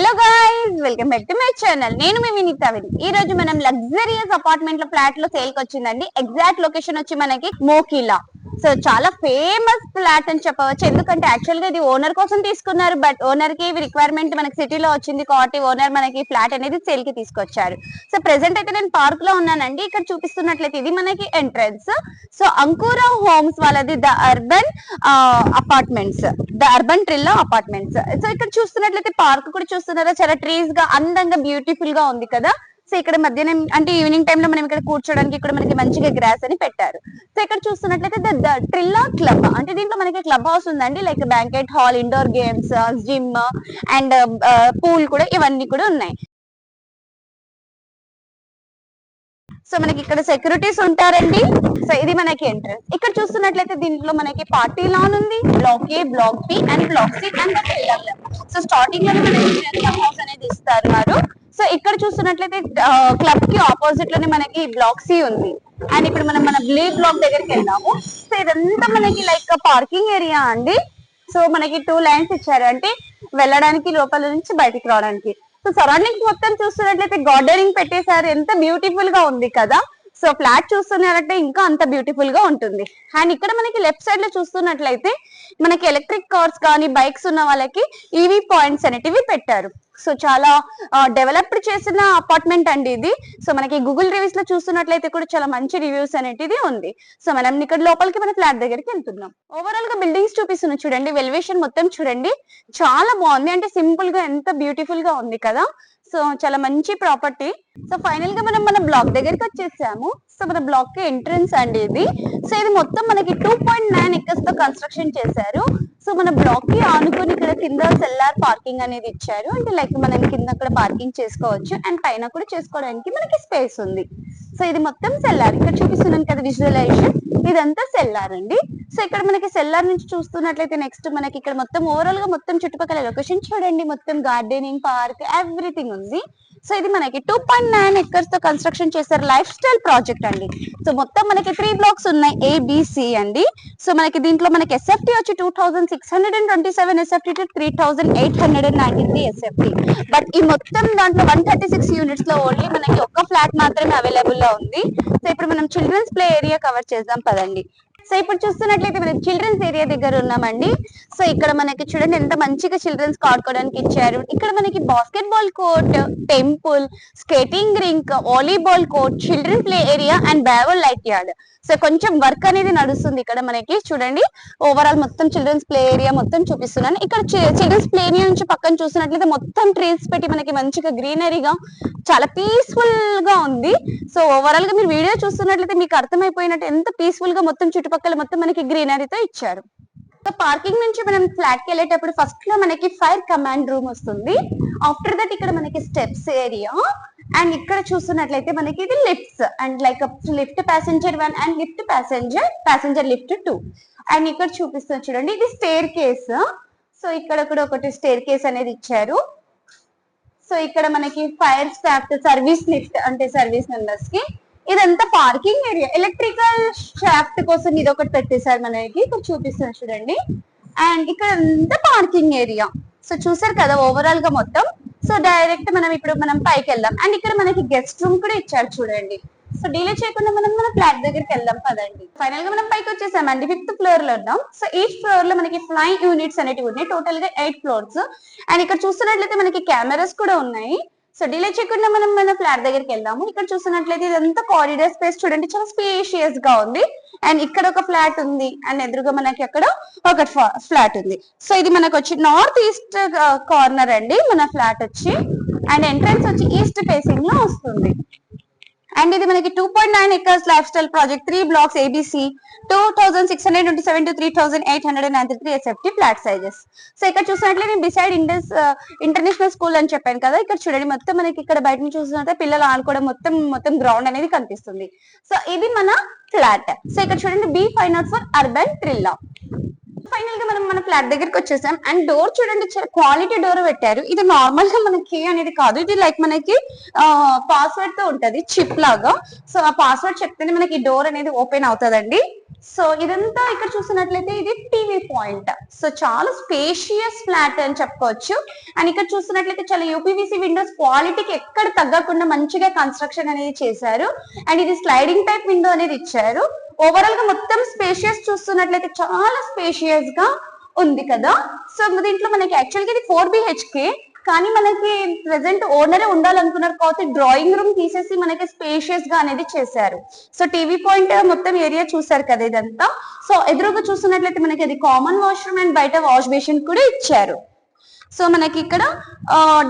Hello guys welcome back to my channel నేను మీ వినీతావిని ఈ రోజు మనం లగ్జరియస్ అపార్ట్మెంట్లో ఫ్లాట్లో సేల్కి వచ్చిందండి. ఎగ్జాక్ట్ లొకేషన్ వచ్చి మనకి మోకిలా. సో చాలా ఫేమస్ ఫ్లాట్ అని చెప్పవచ్చు. ఎందుకంటే యాక్చువల్గా ఇది ఓనర్ కోసం తీసుకున్నారు బట్ ఓనర్కి రిక్వైర్మెంట్ మనకి సిటీలో వచ్చింది కాబట్టి ఓనర్ మనకి ఫ్లాట్ అనేది సేల్కి తీసుకొచ్చారు. సో ప్రెసెంట్ అయితే నేను పార్క్లో ఉన్నానండి. ఇక్కడ చూపిస్తున్నట్లయితే ఇది మనకి ఎంట్రన్స్ సో అంకుర హోమ్స్ వాళ్ళది the urban apartments the urban Trillo apartments so ఇక్కడ చూస్తున్నట్లయితే పార్క్ కూడా చూస్తున్నారా? చాలా ట్రీస్గా అందంగా బ్యూటిఫుల్గా ఉంది కదా. సో ఇక్కడ మధ్యాహ్నం అంటే ఈవినింగ్ టైమ్లో మనం ఇక్కడ కూర్చోడానికి ఇక్కడ మనకి మంచిగా గ్రాస్ అని పెట్టారు. సో ఇక్కడ చూస్తున్నట్లయితే ద ట్రిల్లా క్లబ్ అంటే దీంట్లో మనకి క్లబ్ హౌస్ ఉందండి. Like banquet hall indoor games gym and pool కూడా ఇవన్నీ కూడా ఉన్నాయి. సో మనకి ఇక్కడ సెక్యూరిటీస్ ఉంటారండి. సో ఇది మనకి ఎంట్రన్స్ ఇక్కడ చూస్తున్నట్లయితే దీంట్లో మనకి పార్టీ లాన్ ఉంది. Block A block B and block C and so స్టార్టింగ్లో మనకి క్లబ్ హౌస్ అనేది ఇస్తారు వారు. సో ఇక్కడ చూస్తున్నట్లయితే క్లబ్కి ఆపోజిట్లోనే మనకి బ్లాక్ సి ఉంది. అండ్ ఇప్పుడు మనం మన బ్లీ బ్లాక్ దగ్గరికి వెళ్దాము. సో ఇదంతా మనకి లైక్ పార్కింగ్ ఏరియా అండి. సో మనకి టూ లైన్స్ ఇచ్చారు. అంటే వెళ్ళడానికి లోపల నుంచి బయటికి రావడానికి. సో సరౌండింగ్స్ మొత్తం చూస్తున్నట్లయితే గార్డెనింగ్ పెట్టేశారు. ఎంత బ్యూటిఫుల్గా ఉంది కదా. సో ఫ్లాట్ చూస్తున్నారంటే ఇంకా అంత బ్యూటిఫుల్గా ఉంటుంది. అండ్ ఇక్కడ మనకి లెఫ్ట్ సైడ్లో చూస్తున్నట్లయితే మనకి ఎలక్ట్రిక్ కార్స్ కానీ బైక్స్ ఉన్న వాళ్ళకి ఈవీ పాయింట్స్ అనేటివి పెట్టారు. సో చాలా డెవలప్డ్ చేసిన అపార్ట్మెంట్ అండి ఇది. సో మనకి గూగుల్ రివ్యూస్లో చూస్తున్నట్లయితే కూడా చాలా మంచి రివ్యూస్ అనేటిది ఉంది. సో మనం ఇక్కడ లోపలికి మన ఫ్లాట్ దగ్గరికి వెళ్తున్నాం. ఓవరాల్గా బిల్డింగ్స్ చూపిస్తున్నాం చూడండి వెల్వేషన్ మొత్తం చూడండి. చాలా బాగుంది. అంటే సింపుల్గా ఎంత బ్యూటిఫుల్గా ఉంది కదా. సో చాలా మంచి ప్రాపర్టీ. సో ఫైనల్గా మనం మన బ్లాక్ దగ్గరికి వచ్చేసాము. సో మన బ్లాక్కి ఎంట్రన్స్ అండి ఇది. సో ఇది మొత్తం మనకి టూ పాయింట్ నైన్ ఎక్కర్స్తో కన్స్ట్రక్షన్ చేశారు. సో మన బ్లాక్కి ఆనుకొని ఇక్కడ కింద సెల్లార్ పార్కింగ్ అనేది ఇచ్చారు. అంటే లైక్ మనం కింద అక్కడ పార్కింగ్ చేసుకోవచ్చు. అండ్ పైన కూడా చేసుకోవడానికి మనకి స్పేస్ ఉంది. సో ఇది మొత్తం సెల్లార్. ఇక్కడ చూపిస్తున్నాను కదా విజువలైజేషన్. ఇదంతా సెల్లార్ అండి. సో ఇక్కడ మనకి సెల్లార్ నుంచి చూస్తున్నట్లయితే నెక్స్ట్ మనకి ఇక్కడ మొత్తం ఓవరాల్గా మొత్తం చుట్టుపక్కల లొకేషన్ చూడండి. మొత్తం గార్డెనింగ్ పార్క్ ఎవ్రీథింగ్ ఉంది. సో ఇది మనకి టూ పాయింట్ నైన్ ఎకర్స్తో కన్స్ట్రక్షన్ చేశారు లైఫ్ స్టైల్ ప్రాజెక్ట్ అండి. సో మొత్తం మనకి త్రీ బ్లాక్స్ ఉన్నాయి ఏబిసి అండి. సో మనకి దీంట్లో మనకి ఎస్ఎఫ్టీ వచ్చి two thousand six hundred and twenty seven SFT to three thousand eight hundred and ninety three SFT but ఈ మొత్తం దాంట్లో వన్ థర్టీ సిక్స్ యూనిట్స్లో ఓన్లీ మనకి ఒక్క ఫ్లాట్ మాత్రమే అవైలబుల్లో ఉంది. సో ఇప్పుడు మనం చిల్డ్రన్స్ ప్లే ఏరియా కవర్ చేద్దాం పదండి. సో ఇప్పుడు చూస్తున్నట్లయితే మనం చిల్డ్రన్స్ ఏరియా దగ్గర ఉన్నామండి. సో ఇక్కడ మనకి చూడండి ఎంత మంచిగా చిల్డ్రన్స్ ఆడుకోవడానికి ఇచ్చారు. ఇక్కడ మనకి basketball court temple skating rink volleyball court children play area and bevel light yard so కొంచెం వర్క్ అనేది నడుస్తుంది ఇక్కడ మనకి. చూడండి ఓవరాల్ మొత్తం చిల్డ్రన్స్ ప్లే ఏరియా మొత్తం చూపిస్తున్నాను. ఇక్కడ చిల్డ్రన్స్ ప్లే ఏరియా నుంచి పక్కన చూసినట్లయితే మొత్తం ట్రీస్ పెట్టి మనకి మంచిగా గ్రీనరీగా చాలా పీస్ఫుల్గా ఉంది. సో ఓవరాల్గా మీరు వీడియో చూస్తున్నట్లయితే మీకు అర్థమైపోయినట్టు ఎంత పీస్ఫుల్గా మొత్తం చుట్టూ చుట్టుపక్కల మొత్తం మనకి గ్రీనరీతో ఇచ్చారు. సో పార్కింగ్ నుంచి మనం ఫ్లాట్కి వెళ్ళేటప్పుడు ఫస్ట్లో మనకి ఫైర్ కమాండ్ రూమ్ వస్తుంది. ఆఫ్టర్ దట్ ఇక్కడ మనకి స్టెప్స్ ఏరియా. అండ్ ఇక్కడ చూస్తున్నట్లయితే మనకి ఇది lifts. And like lift passenger one and lift passenger passenger lift two. And ఇక్కడ చూపిస్తుంది చూడండి ఇది స్టేర్ కేస్. సో ఇక్కడ కూడా ఒకటి స్టేర్ కేస్ అనేది ఇచ్చారు. సో ఇక్కడ మనకి ఫైర్ స్టాఫ్ సర్వీస్ లిఫ్ట్ అంటే సర్వీస్ మెంబర్స్కి ఇదంతా పార్కింగ్ ఏరియా. ఎలక్ట్రికల్ షాఫ్ట్ కోసం ఇది ఒకటి పెట్టేశారు మనకి. ఇక్కడ చూపిస్తున్నారు చూడండి. అండ్ ఇక్కడ అంతా పార్కింగ్ ఏరియా. సో చూసారు కదా ఓవరాల్గా మొత్తం. సో డైరెక్ట్ మనం ఇప్పుడు మనం పైకి వెళ్దాం. అండ్ ఇక్కడ మనకి గెస్ట్ రూమ్ కూడా ఇచ్చారు చూడండి. సో డీలే చేయకుండా మనం మన ఫ్లాట్ దగ్గరికి వెళ్దాం పదండి. ఫైనల్గా మనం పైకి వచ్చేసామండి. ఫిఫ్త్ ఫ్లోర్లో ఉన్నాం. సో ఈచ్ ఫ్లోర్లో మనకి ఫ్లైంగ్ యూనిట్స్ అనేటివి ఉన్నాయి. టోటల్గా ఎయిట్ ఫ్లోర్స్ అండ్ ఇక్కడ చూస్తున్నట్లయితే మనకి కెమెరాస్ కూడా ఉన్నాయి. సో డిలే చేయకుండా మనం మన ఫ్లాట్ దగ్గరికి వెళ్దాము. ఇక్కడ చూసినట్లయితే ఇదంతా కారిడార్ స్పేస్ చూడండి. చాలా స్పేషియస్గా ఉంది. అండ్ ఇక్కడ ఒక ఫ్లాట్ ఉంది. అండ్ ఎదురుగా మనకి అక్కడ ఒక ఫ్లాట్ ఉంది. సో ఇది మనకు వచ్చి నార్త్ ఈస్ట్ కార్నర్ అండి. మన ఫ్లాట్ వచ్చి. అండ్ ఎంట్రన్స్ వచ్చి ఈస్ట్ ఫేసింగ్లో వస్తుంది. అండ్ ఇది మనకి two point nine acres lifestyle project three blocks ABC two thousand six hundred twenty seven to three thousand eight hundred ninety three SFT flat sizes so ఇక్కడ చూసినట్లయితే నేను decide Indus international school అని చెప్పాను కదా ఇక్కడ చూడండి మొత్తం మనకి ఇక్కడ బయట నుంచి చూసినట్టే పిల్లలు ఆడుకోవడం మొత్తం మొత్తం గ్రౌండ్ అనేది కనిపిస్తుంది. సో ఇది మన ఫ్లాట్ సో ఇక్కడ చూడండి B five naught four urban Trilla ఫైనల్గా మనం మన ఫ్లాట్ దగ్గరికి వచ్చేసాం. అండ్ డోర్ చూడండి చాలా క్వాలిటీ డోర్ పెట్టారు. ఇది నార్మల్గా మనకి అనేది కాదు. ఇది లైక్ మనకి పాస్వర్డ్తో ఉంటది చిప్ లాగా. సో ఆ పాస్వర్డ్ చెప్తేనే మనకి డోర్ అనేది ఓపెన్ అవుతుందండి. సో ఇదంతా ఇక్కడ చూసినట్లయితే ఇది టీవీ పాయింట్ సో చాలా స్పేషియస్ ఫ్లాట్ అని చెప్పుకోవచ్చు. అండ్ ఇక్కడ చూసినట్లయితే చాలా యూపీవీసీ విండోస్ క్వాలిటీకి ఎక్కడ తగ్గకుండా మంచిగా కన్స్ట్రక్షన్ అనేది చేశారు. అండ్ ఇది స్లైడింగ్ టైప్ విండో అనేది ఇచ్చారు. ఓవరాల్గా మొత్తం స్పేషియస్ చూస్తున్నట్లయితే చాలా స్పేషియస్గా ఉంది కదా. సో దీంట్లో మనకి యాక్చువల్గా ఇది ఫోర్ బిహెచ్కే కానీ మనకి ప్రెసెంట్ ఓనరే ఉండాలనుకున్నారు కాబట్టి డ్రాయింగ్ రూమ్ తీసేసి మనకి స్పేషియస్గా అనేది చేశారు. సో టీవీ పాయింట్ మొత్తం ఏరియా చూసారు కదా ఇదంతా. సో ఎదురుగా చూస్తున్నట్లయితే మనకి అది కామన్ వాష్రూమ్ అండ్ బయట వాష్ బేసిన్ కూడా ఇచ్చారు. సో మనకి ఇక్కడ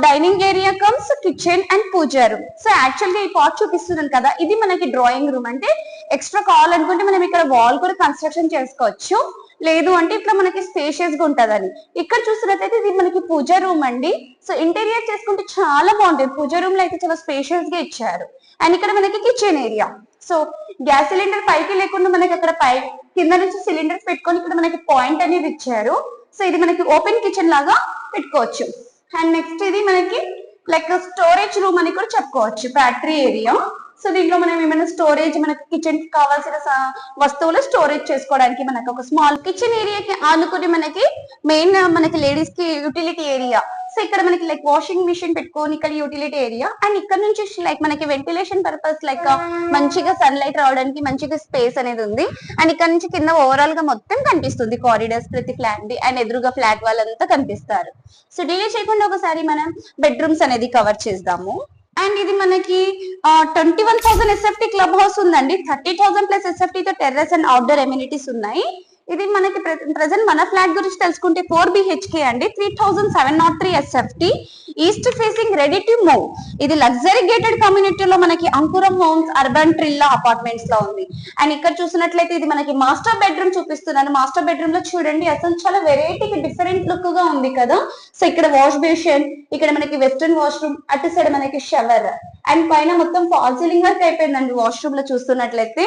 dining area comes kitchen and pooja room so యాక్చువల్గా ఈ పార్ట్ చూపిస్తున్నాను కదా. ఇది మనకి డ్రాయింగ్ రూమ్ అంటే ఎక్స్ట్రా కావాలనుకుంటే మనం ఇక్కడ వాల్ కూడా కన్స్ట్రక్షన్ చేసుకోవచ్చు. లేదు అంటే ఇట్లా మనకి స్పేషియస్గా ఉంటదని. ఇక్కడ చూసినట్లయితే ఇది మనకి పూజా రూమ్ అండి. సో ఇంటీరియర్ చేసుకుంటే చాలా బాగుంటుంది పూజా రూమ్లో అయితే చాలా స్పేషియస్గా ఇచ్చారు. అండ్ ఇక్కడ మనకి kitchen area so gas cylinder పైకి లేకుండా మనకి అక్కడ పై కింద నుంచి సిలిండర్స్ పెట్టుకొని ఇక్కడ మనకి పాయింట్ అనేది ఇచ్చారు. సో ఇది మనకి ఓపెన్ కిచెన్ లాగా పెట్టుకోవచ్చు. అండ్ నెక్స్ట్ ఇది మనకి లైక్ స్టోరేజ్ రూమ్ అని కూడా చెప్పుకోవచ్చు ఫ్యాక్టరీ ఏరియా సో దీంట్లో మనం ఏమైనా స్టోరేజ్ మనకి కిచెన్కి కావాల్సిన వస్తువులు స్టోరేజ్ చేసుకోవడానికి మనకి ఒక స్మాల్ కిచెన్ ఏరియాకి ఆనుకుని మనకి మెయిన్ మనకి లేడీస్కి యూటిలిటీ ఏరియా సో ఇక్కడ మనకి లైక్ వాషింగ్ మిషన్ పెట్టుకొని ఇక్కడ యూటిలిటీ ఏరియా అండ్ ఇక్కడ నుంచి లైక్ మనకి వెంటిలేషన్ పర్పస్ లైక్ మంచిగా సన్లైట్ రావడానికి మంచిగా స్పేస్ అనేది ఉంది. అండ్ ఇక్కడ నుంచి కింద ఓవరాల్గా మొత్తం కనిపిస్తుంది. కారిడార్స్ ప్రతి ఫ్లాట్ ది అండ్ ఎదురుగా ఫ్లాట్ వాళ్ళంతా కనిపిస్తారు. సో డిలే చేయకుండా ఒకసారి మనం బెడ్రూమ్స్ అనేది కవర్ చేద్దాము. అండ్ ఇది మనకి twenty one thousand SFT club house ఉందండి. థర్టీ థౌసండ్ ప్లస్ ఎస్ఎఫ్టీ తో టెర్రస్ అండ్ అవుట్డోర్ ఎమ్యూనిటీస్ ఉన్నాయి. ఇది మనకి ప్రెసెంట్ మన ఫ్లాట్ గురించి తెలుసుకుంటే ఫోర్ బిహెచ్కే అండి. Three thousand seven naught three SFT east facing ready to move ఇది లగ్జరీ గేటెడ్ కమ్యూనిటీలో మనకి అంకురం హోమ్స్ అర్బన్ ట్రిల్లా అపార్ట్మెంట్స్లో ఉంది. అండ్ ఇక్కడ చూసినట్లయితే ఇది మనకి మాస్టర్ బెడ్రూమ్ చూపిస్తున్నాను. మాస్టర్ బెడ్రూమ్లో చూడండి అసలు చాలా వెరైటీకి డిఫరెంట్ లుక్గా ఉంది కదా. సో ఇక్కడ వాష్ బేషన్ ఇక్కడ మనకి వెస్టర్న్ వాష్రూమ్ అటు సైడ్ మనకి షవర్ అండ్ పైన మొత్తం ఫాల్ సీలింగ్ వర్క్ అయిపోయిందండి వాష్రూమ్లో చూస్తున్నట్లయితే.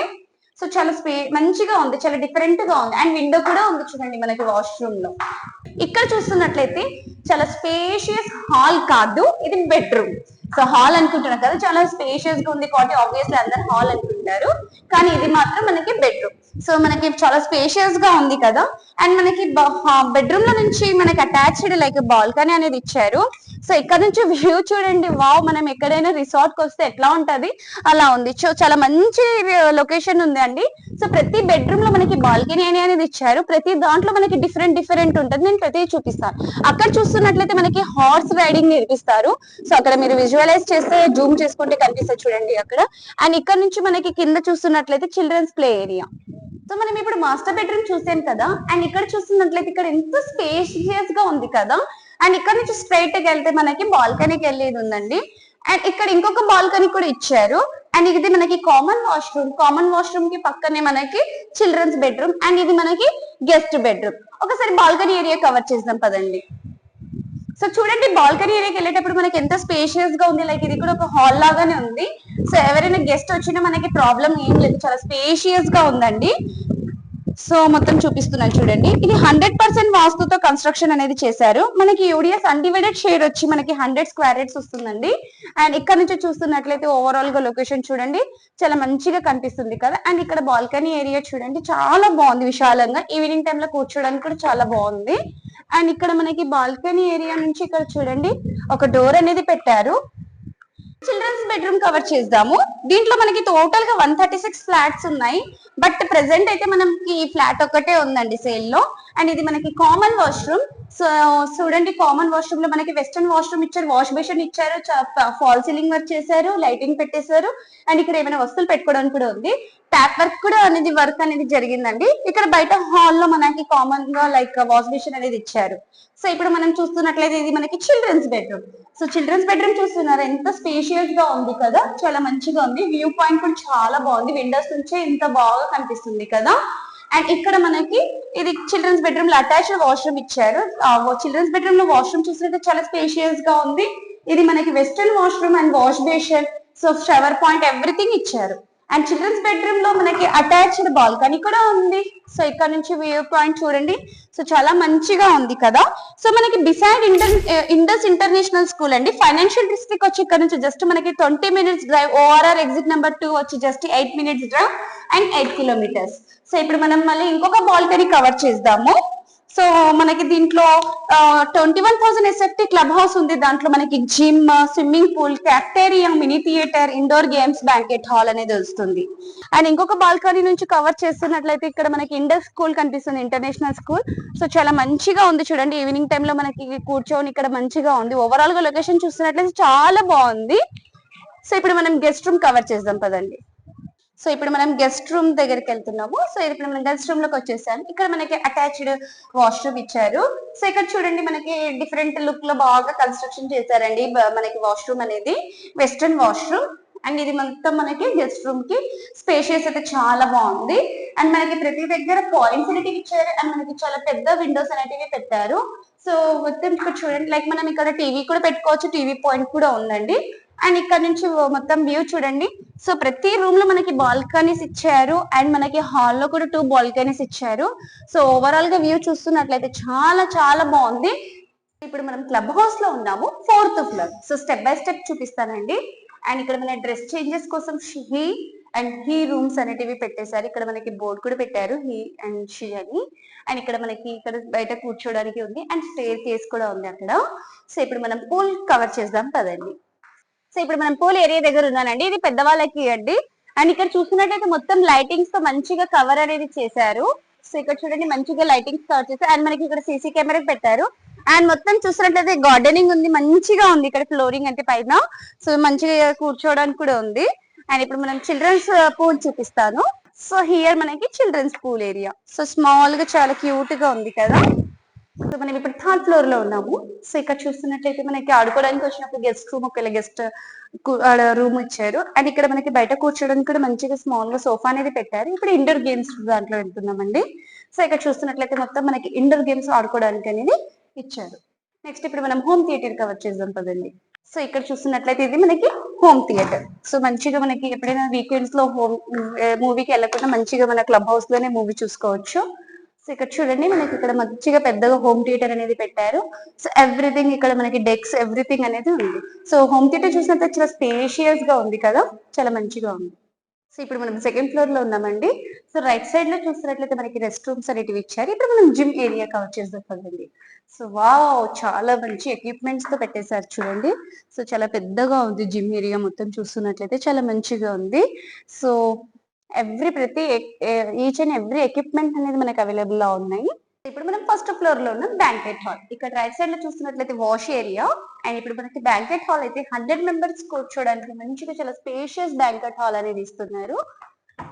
సో చాలా స్పే మంచిగా ఉంది చాలా డిఫరెంట్గా ఉంది. అండ్ విండో కూడా ఉంది చూడండి మనకి వాష్రూమ్లో ఇక్కడ చూస్తున్నట్లయితే చాలా స్పేషియస్ హాల్ కాదు ఇది బెడ్రూమ్. సో హాల్ అనుకుంటున్నారు కదా చాలా స్పేషియస్గా ఉంది కాబట్టి ఆబ్వియస్లీ అందరు హాల్ అనుకుంటున్నారు అనుకుంటున్నారు కానీ ఇది మాత్రం మనకి బెడ్రూమ్ సో మనకి చాలా స్పేషియస్గా ఉంది కదా. అండ్ మనకి బెడ్రూమ్లో నుంచి మనకి అటాచ్డ్ లైక్ బాల్కనీ అనేది ఇచ్చారు. సో ఇక్కడ నుంచి వ్యూ చూడండి. వావ్ మనం ఎక్కడైనా రిసార్ట్కి వస్తే ఎట్లా ఉంటది? అలా ఉంది. సో చాలా మంచి లొకేషన్ ఉంది అండి. సో ప్రతి బెడ్రూమ్లో మనకి బాల్కనీ అనేది ఇచ్చారు. ప్రతి దాంట్లో మనకి డిఫరెంట్ డిఫరెంట్ ఉంటుంది. నేను ప్రతి చూపిస్తాను. అక్కడ చూస్తున్నట్లయితే మనకి హార్స్ రైడింగ్ నేర్పిస్తారు. సో అక్కడ మీరు విజువలైజ్ చేస్తే జూమ్ చేసుకుంటే కనిపిస్తుంది చూడండి అక్కడ. అండ్ ఇక్కడ నుంచి మనకి కింద చూస్తున్నట్లయితే చిల్డ్రన్స్ ప్లే ఏరియా సో మనం ఇప్పుడు మాస్టర్ బెడ్రూమ్ చూసాం కదా అండ్ ఇక్కడ చూస్తున్నట్లయితే ఇక్కడ ఎంత స్పేషియస్గా ఉంది కదా. అండ్ ఇక్కడ నుంచి స్ట్రైట్గా వెళ్తే మనకి బాల్కనీకి వెళ్ళేది ఉందండి. అండ్ ఇక్కడ ఇంకొక బాల్కనీ కూడా ఇచ్చారు. అండ్ ఇది మనకి కామన్ వాష్రూమ్ కామన్ వాష్రూమ్కి పక్కనే మనకి చిల్డ్రన్స్ బెడ్రూమ్ అండ్ ఇది మనకి గెస్ట్ బెడ్రూమ్ ఒకసారి బాల్కనీ ఏరియా కవర్ చేద్దాం పదండి. సో చూడండి బాల్కనీ ఏరియాకి వెళ్ళేటప్పుడు మనకి ఎంత స్పేషియస్గా ఉంది. లైక్ ఇది కూడా ఒక హాల్ లాగానే ఉంది. సో ఎవరైనా గెస్ట్ వచ్చినా మనకి ప్రాబ్లం ఏం లేదు. చాలా స్పేషియస్గా ఉందండి. సో మొత్తం చూపిస్తున్నాను చూడండి. ఇది హండ్రెడ్ పర్సెంట్ వాస్తుతో కన్స్ట్రక్షన్ అనేది చేశారు. మనకి యూడిఎస్ అన్డివైడెడ్ షేడ్ వచ్చి మనకి హండ్రెడ్ స్క్వేర్ రేట్స్ వస్తుందండి. అండ్ ఇక్కడ నుంచి చూస్తున్నట్లయితే ఓవరాల్గా లొకేషన్ చూడండి. చాలా మంచిగా కనిపిస్తుంది కదా. అండ్ ఇక్కడ బాల్కనీ ఏరియా చూడండి. చాలా బాగుంది విశాలంగా. ఈవినింగ్ టైంలో కూర్చోడానికి కూడా చాలా బాగుంది. అండ్ ఇక్కడ మనకి బాల్కనీ ఏరియా నుంచి ఇక్కడ చూడండి. ఒక డోర్ అనేది పెట్టారు. చిల్డ్రన్స్ బెడ్రూమ్ కవర్ చేద్దాము. దీంట్లో మనకి టోటల్గా వన్ థర్టీ సిక్స్ ఫ్లాట్స్ ఉన్నాయి. బట్ ప్రెసెంట్ అయితే మనకి ఫ్లాట్ ఒక్కటే ఉందండి సేల్లో. అండ్ ఇది మనకి కామన్ వాష్రూమ్ సో చూడండి కామన్ వాష్రూమ్లో మనకి వెస్టర్న్ వాష్రూమ్ ఇచ్చారు వాష్ బేషన్ ఇచ్చారు ఫాల్ సీలింగ్ వర్క్ చేశారు లైటింగ్ పెట్టేశారు అండ్ ఇక్కడ ఏమైనా వస్తువులు పెట్టుకోవడానికి కూడా ఉంది. ట్యాప్ వర్క్ కూడా అనేది వర్క్ అనేది జరిగిందండి. ఇక్కడ బయట హాల్లో మనకి కామన్గా లైక్ వాష్ బేషన్ అనేది ఇచ్చారు. సో ఇప్పుడు మనం చూస్తున్నట్లయితే ఇది మనకి children's bedroom so children's bedroom చూస్తున్నారు ఎంత స్పేషియస్గా ఉంది కదా చాలా మంచిగా ఉంది. వ్యూ పాయింట్ కూడా చాలా బాగుంది. విండోస్ నుంచే ఇంత బాగా కనిపిస్తుంది కదా. అండ్ ఇక్కడ మనకి ఇది చిల్డ్రన్స్ బెడ్రూమ్లో అటాచ్డ్ వాష్రూమ్ ఇచ్చారు. చిల్డ్రన్స్ బెడ్రూమ్లో వాష్రూమ్ చూసినట్టు చాలా స్పేషియస్గా ఉంది. ఇది మనకి western washroom and wash basin so shower point everything ఇచ్చారు. అండ్ చిల్డ్రన్స్ బెడ్రూమ్లో మనకి అటాచ్డ్ బాల్కనీ కూడా ఉంది. సో ఇక్కడ నుంచి వ్యూ పాయింట్ చూడండి. సో చాలా మంచిగా ఉంది కదా. సో మనకి beside inter Indus international school అండి. ఫైనాన్షియల్ డిస్ట్రిక్ట్ వచ్చి ఇక్కడ నుంచి జస్ట్ మనకి twenty minutes drive ORR exit number two వచ్చి just eight minutes drive and eight kilometres so ఇప్పుడు మనం మళ్ళీ ఇంకొక బాల్కనీ కవర్ చేద్దాము. సో మనకి దీంట్లో twenty one thousand SFT club house ఉంది. దాంట్లో మనకి gym swimming pool cafeteria mini theatre indoor games banquet hall అనేది వస్తుంది. అండ్ ఇంకొక బాల్కనీ నుంచి కవర్ చేస్తున్నట్లయితే ఇక్కడ మనకి ఇండస్ స్కూల్ కనిపిస్తుంది. ఇంటర్నేషనల్ స్కూల్ సో చాలా మంచిగా ఉంది చూడండి. ఈవినింగ్ టైంలో మనకి కూర్చొని ఇక్కడ మంచిగా ఉంది. ఓవరాల్గా లొకేషన్ చూస్తున్నట్లయితే చాలా బాగుంది. సో ఇప్పుడు మనం గెస్ట్ రూమ్ కవర్ చేద్దాం. పదండి. సో ఇప్పుడు మనం గెస్ట్ రూమ్ దగ్గరికి వెళ్తున్నాము. సో ఇప్పుడు మనం గెస్ట్ రూమ్లోకి వచ్చేసాం. ఇక్కడ మనకి అటాచ్డ్ వాష్రూమ్ ఇచ్చారు. సో ఇక్కడ చూడండి మనకి డిఫరెంట్ లుక్లో బాగా కన్స్ట్రక్షన్ చేశారండి. మనకి వాష్రూమ్ అనేది. వెస్ట్రన్ వాష్రూమ్ అండ్ ఇది మొత్తం మనకి గెస్ట్ రూమ్కి స్పేషియస్ అయితే చాలా బాగుంది. అండ్ మనకి ప్రతి దగ్గర పాయింట్స్ అనేటివి ఇచ్చారు. అండ్ మనకి చాలా పెద్ద విండోస్ అనేటివి పెట్టారు. సో మొత్తం ఇక్కడ చూడండి లైక్ మనం ఇక్కడ టీవీ కూడా పెట్టుకోవచ్చు. టీవీ పాయింట్ కూడా ఉందండి. అండ్ ఇక్కడ నుంచి మొత్తం వ్యూ చూడండి. సో ప్రతి రూమ్లో మనకి బాల్కనీస్ ఇచ్చారు. అండ్ మనకి హాల్లో కూడా టూ బాల్కనీస్ ఇచ్చారు. సో ఓవరాల్గా వ్యూ చూస్తున్నట్లయితే చాలా చాలా బాగుంది. ఇప్పుడు మనం క్లబ్ హౌస్లో ఉన్నాము. Fourth floor so step by step చూపిస్తానండి. అండ్ ఇక్కడ మన డ్రెస్ చేంజెస్ కోసం హీ అండ్ హీ రూమ్స్ అనేటివి పెట్టేశారు. ఇక్కడ మనకి బోర్డు కూడా పెట్టారు. హీ అండ్ షీ అని. అండ్ ఇక్కడ మనకి ఇక్కడ బయట కూర్చోడానికి ఉంది. అండ్ స్టేర్ కేస్ కూడా ఉంది అక్కడ. సో ఇప్పుడు మనం పూల్ కవర్ చేద్దాం. పదండి. సో ఇప్పుడు మనం పూల్ ఏరియా దగ్గర ఉన్నానండి. ఇది పెద్దవాళ్ళకి అండి అండ్ ఇక్కడ చూసినట్టయితే మొత్తం లైటింగ్స్తో మంచిగా కవర్ అనేది చేశారు. సో ఇక్కడ చూడండి మంచిగా లైటింగ్స్ కవర్ చేశారు. అండ్ మనకి ఇక్కడ సీసీ కెమెరా పెట్టారు. అండ్ మొత్తం చూసినట్టయితే గార్డెనింగ్ ఉంది. మంచిగా ఉంది ఇక్కడ ఫ్లోరింగ్ అంటే పైన. సో మంచిగా కూర్చోవడానికి కూడా ఉంది. అండ్ ఇప్పుడు మనం చిల్డ్రన్స్ పూల్ uh, చూపిస్తాను. సో హియర్ మనకి చిల్డ్రన్స్ పూల్ ఏరియా సో స్మాల్గా చాలా క్యూట్గా ఉంది కదా. సో మనం ఇప్పుడు థర్డ్ ఫ్లోర్లో ఉన్నాము. సో ఇక్కడ చూస్తున్నట్లయితే మనకి ఆడుకోవడానికి వచ్చినప్పుడు గెస్ట్ రూమ్ ఒకవేళ గెస్ట్ రూమ్ ఇచ్చారు. అండ్ ఇక్కడ మనకి బయట కూర్చోడానికి కూడా మంచిగా స్మాల్గా సోఫా అనేది పెట్టారు. ఇప్పుడు ఇండోర్ గేమ్స్ దాంట్లో వెళ్తున్నామండి. సో ఇక్కడ చూస్తున్నట్లయితే మొత్తం మనకి ఇండోర్ గేమ్స్ ఆడుకోవడానికి అనేది ఇచ్చారు. నెక్స్ట్ ఇప్పుడు మనం హోమ్ థియేటర్ కవర్ చేద్దాం పదండి. సో ఇక్కడ చూస్తున్నట్లయితే ఇది మనకి హోమ్ థియేటర్ సో మంచిగా మనకి ఎప్పుడైనా వీకెండ్స్లో హోమ్ మూవీకి వెళ్ళకుండా మంచిగా మన క్లబ్ హౌస్లోనే మూవీ చూసుకోవచ్చు. సో ఇక్కడ చూడండి మనకి ఇక్కడ మంచిగా పెద్దగా హోమ్ థియేటర్ అనేది పెట్టారు. సో ఎవ్రీథింగ్ ఇక్కడ మనకి డెక్స్ ఎవ్రీథింగ్ అనేది ఉంది. సో హోమ్ థియేటర్ చూసినట్టు చాలా స్పేషియస్గా ఉంది కదా? చాలా మంచిగా ఉంది. సో ఇప్పుడు మనం సెకండ్ ఫ్లోర్లో ఉన్నామండి. సో రైట్ సైడ్లో చూసినట్లయితే మనకి రెస్ట్ రూమ్స్ అనేటివి ఇచ్చారు. ఇప్పుడు మనం జిమ్ ఏరియా కవర్ చేద్దాం సో వావ్ చాలా మంచి ఎక్విప్మెంట్స్తో పెట్టేశారు చూడండి. సో చాలా పెద్దగా ఉంది జిమ్ ఏరియా మొత్తం చూస్తున్నట్లయితే చాలా మంచిగా ఉంది. సో ఎవ్రీ ప్రతి ఈచ్ అండ్ ఎవ్రీ ఎక్విప్మెంట్ అనేది మనకి అవైలబుల్గా ఉన్నాయి. ఇప్పుడు మనం ఫస్ట్ ఫ్లోర్లో ఉన్న బ్యాంకెట్ హాల్ ఇక్కడ రైట్ సైడ్లో చూస్తున్నట్లయితే వాష్ ఏరియా అండ్ ఇప్పుడు మనకి బ్యాంకెట్ హాల్ అయితే హండ్రెడ్ మెంబర్స్ కూర్చోడానికి మంచిగా చాలా స్పేషియస్ బ్యాంకెట్ హాల్ అనేది ఇస్తున్నారు.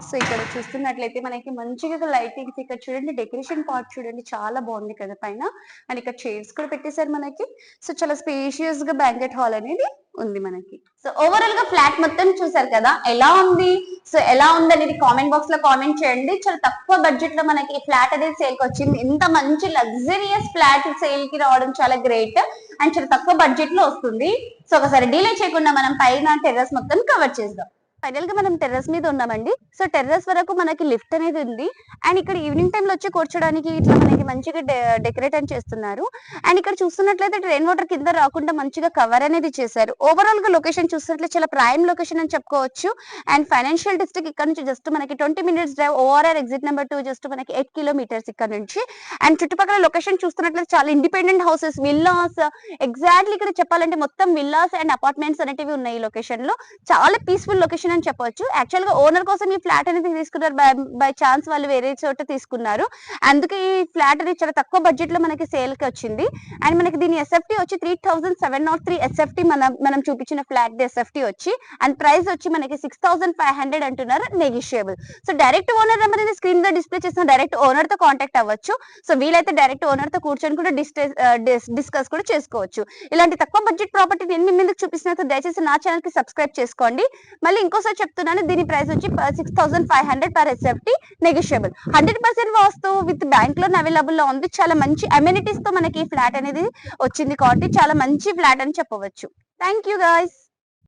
సో ఇక్కడ చూస్తున్నట్లయితే మనకి మంచిగా లైటింగ్స్ ఇక్కడ చూడండి డెకరేషన్ పార్ట్ చూడండి చాలా బాగుంది కదా పైన. అండ్ ఇక్కడ చైర్స్ కూడా పెట్టేశారు మనకి. సో చాలా స్పేషియస్గా బ్యాంకెట్ హాల్ అనేది ఉంది మనకి. సో ఓవరాల్గా ఫ్లాట్ మొత్తం చూసారు కదా ఎలా ఉంది? సో ఎలా ఉంది అనేది కామెంట్ బాక్స్లో కామెంట్ చేయండి. చాలా తక్కువ బడ్జెట్లో మనకి ఫ్లాట్ అనేది సేల్కి వచ్చింది. ఇంత మంచి లగ్జరియస్ ఫ్లాట్ సేల్కి రావడం చాలా గ్రేట్ అండ్ చాలా తక్కువ బడ్జెట్లో వస్తుంది. సో ఒకసారి డీలే చేయకుండా మనం పైన టెర్రస్ మొత్తం కవర్ చేద్దాం. ఫైనల్గా మనం టెర్రస్ మీద ఉన్నామండి. సో టెర్రస్ వరకు మనకి లిఫ్ట్ అనేది ఉంది. అండ్ ఇక్కడ ఈవినింగ్ టైం లో వచ్చి కూర్చోడానికి ఇట్లా మనకి మంచిగా డెకరేట్ అని చేస్తున్నారు. అండ్ ఇక్కడ చూస్తున్నట్లయితే రెయిన్ వాటర్ కింద రాకుండా మంచిగా కవర్ అనేది చేశారు. ఓవరాల్గా లొకేషన్ చూస్తున్నట్లయితే చాలా ప్రైమ్ లొకేషన్ అని చెప్పుకోవచ్చు. అండ్ ఫైనాన్షియల్ డిస్ట్రిక్ట్ ఇక్కడ నుంచి జస్ట్ మనకి twenty minutes drive ORR exit number two just మనకి ఎయిట్ కిలోమీటర్స్ ఇక్కడ నుంచి. అండ్ చుట్టుపక్కల లొకేషన్ చూస్తున్నట్లయితే చాలా ఇండిపెండెంట్ హౌసెస్ విల్లాస్ ఎగ్జాక్ట్లీ ఇక్కడ చెప్పాలంటే మొత్తం విల్లాస్ అండ్ అపార్ట్మెంట్స్ అనేటివి ఉన్నాయి ఈ లొకేషన్లో. చాలా పీస్ఫుల్ లొకేషన్ అని చెప్పొచ్చు. యాక్చువల్గా ఓనర్ కోసం ఈ ఫ్లాట్ అనేది తీసుకున్నారు. బై ఛాన్స్ వాళ్ళు వేరే చోట తీసుకున్నారు. అందుకే ఈ ఫ్లాట్ అనేది చాలా తక్కువ బడ్జెట్లో మనకి సేల్కి వచ్చింది. అండ్ మనకి దీని ఎస్ఎఫ్టీ వచ్చి three thousand seven naught three SFT మన మనం చూపించిన ఫ్లాట్ ఎస్ఎఫ్టీ వచ్చి అండ్ ప్రైస్ వచ్చి మనకి సిక్స్ థౌసండ్ ఫైవ్ హండ్రెడ్ అంటున్నారు negotiable so direct owner number అనేది స్క్రీన్లో డిస్ప్లే చేసిన డైరెక్ట్ ఓనర్తో కాంటాక్ట్ అవ్వచ్చు. సో వీలైతే డైరెక్ట్ ఓనర్తో కూర్చొని కూడా డిస్కస్ uh, కూడా చేసుకోవచ్చు. ఇలాంటి తక్కువ బడ్జెట్ ప్రాపర్టీ నేను మీ ముందుకు చూపిస్తున్నట్టు దయచేసి నా ఛానల్కి సబ్స్క్రైబ్ చేసుకోండి. మళ్ళీ ఇంకో ఇంకోసారి చెప్తున్నాను దీని ప్రైస్ వచ్చి six thousand five hundred per SFT negotiable hundred percent vastu with bank loan అవైలబుల్లో ఉంది. చాలా మంచి అమ్యూనిటీస్తో మనకి ఫ్లాట్ అనేది వచ్చింది కాబట్టి చాలా మంచి ఫ్లాట్ అని చెప్పవచ్చు. Thank you guys